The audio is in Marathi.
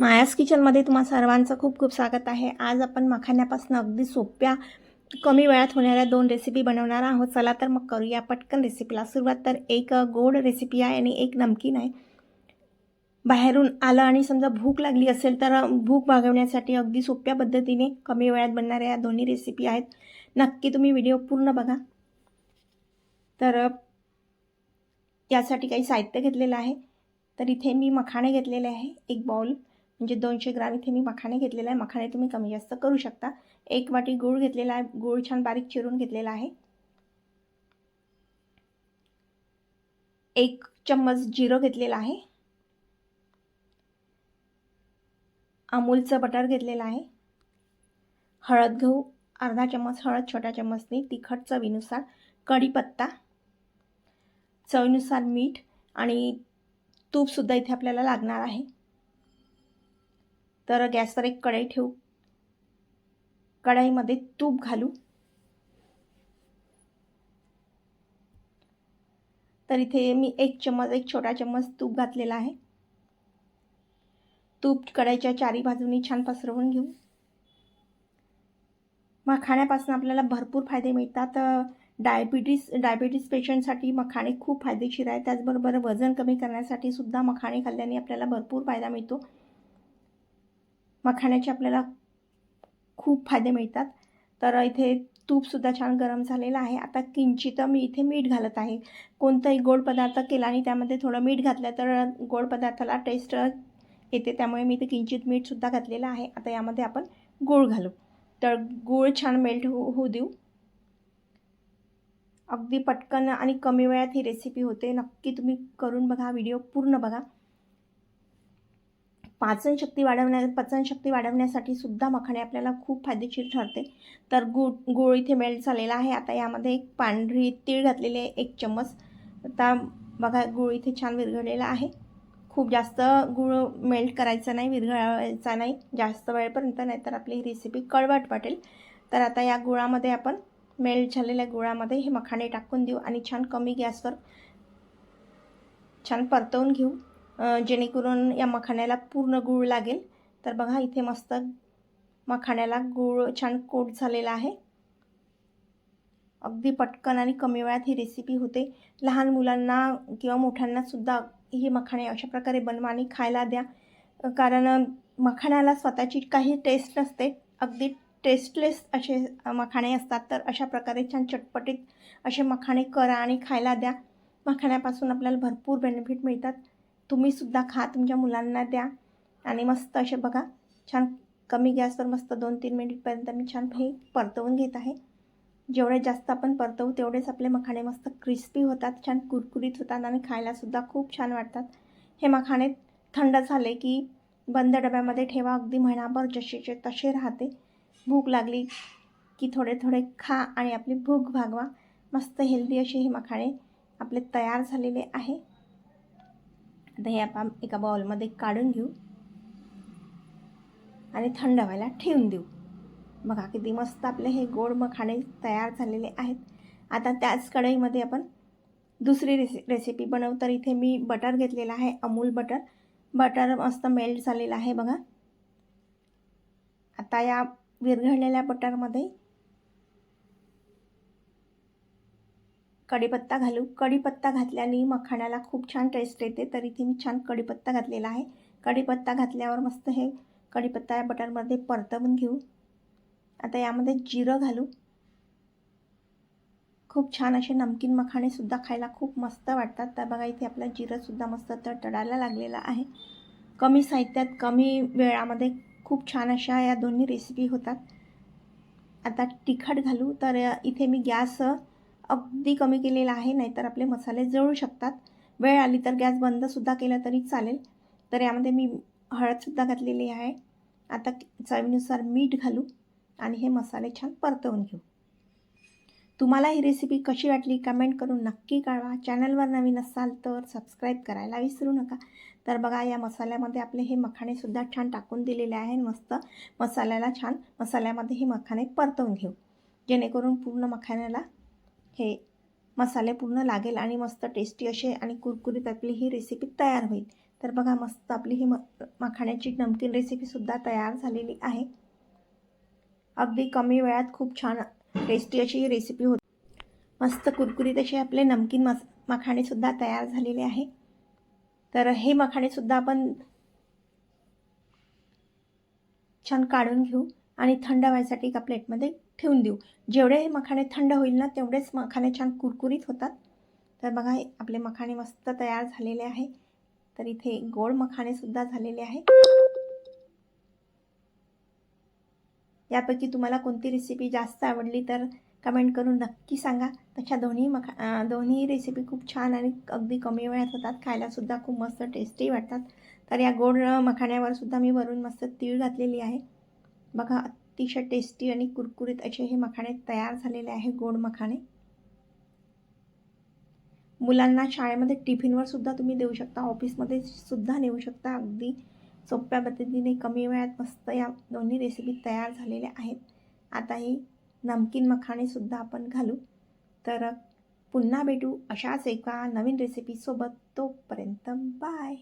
मायास किचनमध्ये तुम्हा सर्वांचं खूप खूप स्वागत आहे. आज आपण मखाण्यापासून अगदी सोप्या कमी वेळात होणाऱ्या दोन रेसिपी बनवणार आहोत. चला तर मग करूया पटकन रेसिपीला सुरुवात. तर एक गोड रेसिपी आहे आणि एक नमकीन आहे. बाहेरून आलं आणि समजा भूक लागली असेल तर भूक भागवण्यासाठी अगदी सोप्या पद्धतीने कमी वेळात बनणाऱ्या या दोन्ही रेसिपी आहेत. नक्की तुम्ही व्हिडिओ पूर्ण बघा. तर यासाठी काही साहित्य घेतलेलं आहे. तर इथे मी मखाणे घेतलेले आहे. एक बाउल म्हणजे दोनशे ग्राम इथे मी मखाणे घेतलेलं आहे. मखाणे तुम्ही कमी जास्त करू शकता. एक वाटी गूळ घेतलेला आहे. गूळ छान बारीक चिरून घेतलेला आहे. एक चम्मच जिरं घेतलेला आहे. अमूलचं बटर घेतलेलं आहे. हळद गहू अर्धा चम्मच हळद छोट्या चम्मचनी तिखट चवीनुसार. कढीपत्ता. चवीनुसार मीठ आणि तूपसुद्धा इथे आपल्याला लागणार आहे. तर गॅसवर एक कढई ठेवू. कढाईमध्ये तूप घालू. तर इथे मी एक चम्मच एक छोटा चम्मच तूप घातलेला आहे. तूप कढईच्या चारी बाजूनी छान पसरवून घेऊ. मखाण्यापासून आपल्याला भरपूर फायदे मिळतात. डायबिटीस डायबिटीस पेशंटसाठी मखाणे खूप फायदेशीर आहे. त्याचबरोबर वजन कमी करण्यासाठी सुद्धा मखाणे खाल्ल्याने आपल्याला भरपूर फायदा मिळतो. मखाण्याचे आपल्याला खूप फायदे मिळतात. तर इथे तूपसुद्धा छान गरम झालेलं आहे. आता किंचित मी इथे मीठ घालत आहे. कोणताही गोड पदार्थ केला आणि त्यामध्ये थोडं मीठ घातलं तर गोड पदार्थाला टेस्ट येते. त्यामुळे मी इथे किंचित मीठसुद्धा घातलेलं आहे. आता यामध्ये आपण गूळ घालू. तर गूळ छान मेल्ट हो होऊ देऊ. अगदी पटकन आणि कमी वेळात ही रेसिपी होते. नक्की तुम्ही करून बघा. व्हिडिओ पूर्ण बघा. पाचनशक्ती वाढवण्या पचनशक्ती वाढवण्यासाठी सुद्धा मखाणे आपल्याला खूप फायदेशीर ठरते. तर गुळ गुळ इथे मेल्ट झालेला आहे. आता यामध्ये एक पांढरी तीळ घातलेली आहे एक चम्मच. आता बघा गुळ इथे छान विरघळलेला आहे. खूप जास्त गुळ मेल्ट करायचा नाही विरघळायचा नाही. जास्त वेळपर्यंत नाहीतर आपली ही रेसिपी कळवट वाटेल तर आता या गुळामध्ये आपण मेल्ट झालेल्या गुळामध्ये हे मखाणे टाकून देऊ आणि छान कमी गॅसवर छान परतवून घेऊ. जेणेकरून या मखाण्याला पूर्ण गूळ लागेल. तर बघा इथे मस्त मखाण्याला गूळ छान कोट झालेला आहे. अगदी पटकन आणि कमी वेळात ही रेसिपी होते. लहान मुलांना किंवा मोठ्यांनासुद्धा ही मखाणे अशा प्रकारे बनवा आणि खायला द्या. कारण मखाण्याला स्वतःची काही टेस्ट नसते. अगदी टेस्टलेस असे मखाणे असतात. तर अशा प्रकारे छान चटपटीत असे मखाणे करा आणि खायला द्या. मखाण्यापासून आपल्याला भरपूर बेनिफिट मिळतात. तुम्हीसुद्धा खा तुमच्या मुलांना द्या. आणि मस्त असे बघा छान कमी गॅसवर मस्त दोन तीन मिनिटपर्यंत मी छान हे परतवून घेत आहे. जेवढे जास्त आपण परतवू तेवढेच आपले मखाणे मस्त क्रिस्पी होतात छान कुरकुरीत होतात आणि खायलासुद्धा खूप छान वाटतात. हे मखाणे थंड झाले की बंद डब्यामध्ये ठेवा अगदी महिनाभर जसेचे तसे राहते. भूक लागली की थोडे थोडे खा आणि आपली भूक भागवा. मस्त हेल्दी असे हे मखाणे आपले तयार झालेले आहे. आता हे आपण एका बाउलमध्ये काढून घेऊ. आणि थंड व्हायला ठेवून देऊ. बघा किती मस्त आपले हे गोड मखाणे तयार झालेले आहेत. आता त्याच कढईमध्ये आपण दुसरी रेसि रेसिपी बनवू. तर इथे मी बटर घेतलेला आहे अमूल बटर बटर मस्त मेल्ट झालेलं आहे बघा. आता या विरघळलेल्या बटरमध्ये कढीपत्ता घालू. कढीपत्ता घातल्याने मखाण्याला खूप छान टेस्ट येते. तर इथे मी छान कढीपत्ता घातलेला आहे. कढीपत्ता घातल्यावर मस्त हे कढीपत्ता या बटरमध्ये परतवून घेऊ. आता यामध्ये जिरं घालू. खूप छान असे नमकीन मखाणेसुद्धा खायला खूप मस्त वाटतात. तर बघा इथे आपला जिरंसुद्धा मस्त तडतडायला लागलेला आहे. कमी साहित्यात कमी वेळामध्ये खूप छान अशा या दोन्ही रेसिपी होतात. आता तिखट घालू. तर इथे मी गॅस अगदी कमी केलेला आहे नाहीतर आपले मसाले जळू शकतात. वेळ आली तर गॅस बंदसुद्धा केला तरी चालेल. तर यामध्ये मी हळदसुद्धा घातलेली आहे. आता चवीनुसार मीठ घालू आणि हे मसाले छान परतवून घेऊ. तुम्हाला ही रेसिपी कशी वाटली कमेंट करून नक्की कळवा. चॅनलवर नवीन असाल तर सबस्क्राईब करायला विसरू नका. तर बघा या मसाल्यामध्ये आपले हे मखाणेसुद्धा छान टाकून दिलेले आहे. मस्त मसाल्याला छान मसाल्यामध्ये हे मखाणे परतवून घेऊ. जेणेकरून पूर्ण मखाण्याला हे मसाले पूर्ण लागेल आणि मस्त टेस्टी असे आणि कुरकुरीत आपली ही रेसिपी तयार होईल. तर बघा मस्त आपली ही म मखाण्याची नमकीन रेसिपीसुद्धा तयार झालेली आहे. अगदी कमी वेळात खूप छान टेस्टी अशी ही रेसिपी होती. मस्त कुरकुरीत असे आपले नमकीन मस मखाणेसुद्धा तयार झालेले आहे. तर हे मखाणेसुद्धा आपण छान काढून घेऊ आणि थंड व्हायसाठी एका प्लेटमध्ये ठेवून देऊ. जेवढे मखाणे थंड होईल ना तेवढेच मखाणे छान कुरकुरीत होतात. तर बघा हे आपले मखाणे मस्त तयार झालेले आहे. तर इथे गोड मखाणेसुद्धा झालेले आहे. यापैकी तुम्हाला कोणती रेसिपी जास्त आवडली तर कमेंट करून नक्की सांगा. तशा दोन्ही मखा दोन्ही रेसिपी खूप छान आणि अगदी कमी वेळात होतात. खायलासुद्धा खूप मस्त टेस्टी वाटतात. तर या गोड मखाण्यावर सुद्धा मी वरून मस्त तीळ घातलेली आहे. बघा अतिशय टेस्टी आणि कुरकुरीत असे हे मखाणे तयार झालेले आहे गोड मखाणे. मुलांना शाळेमध्ये टिफिनवर सुद्धा तुम्ही देऊ शकता ऑफिसमध्ये सुद्धा नेऊ शकता. अगदी सोप्या पद्धतीने कमी वेळात मस्त या दोन्ही रेसिपी तयार झालेल्या आहेत. आता ही नमकीन मखाणेसुद्धा आपण घालू. तर पुन्हा भेटू अशाच एका नवीन रेसिपीसोबत तोपर्यंत बाय.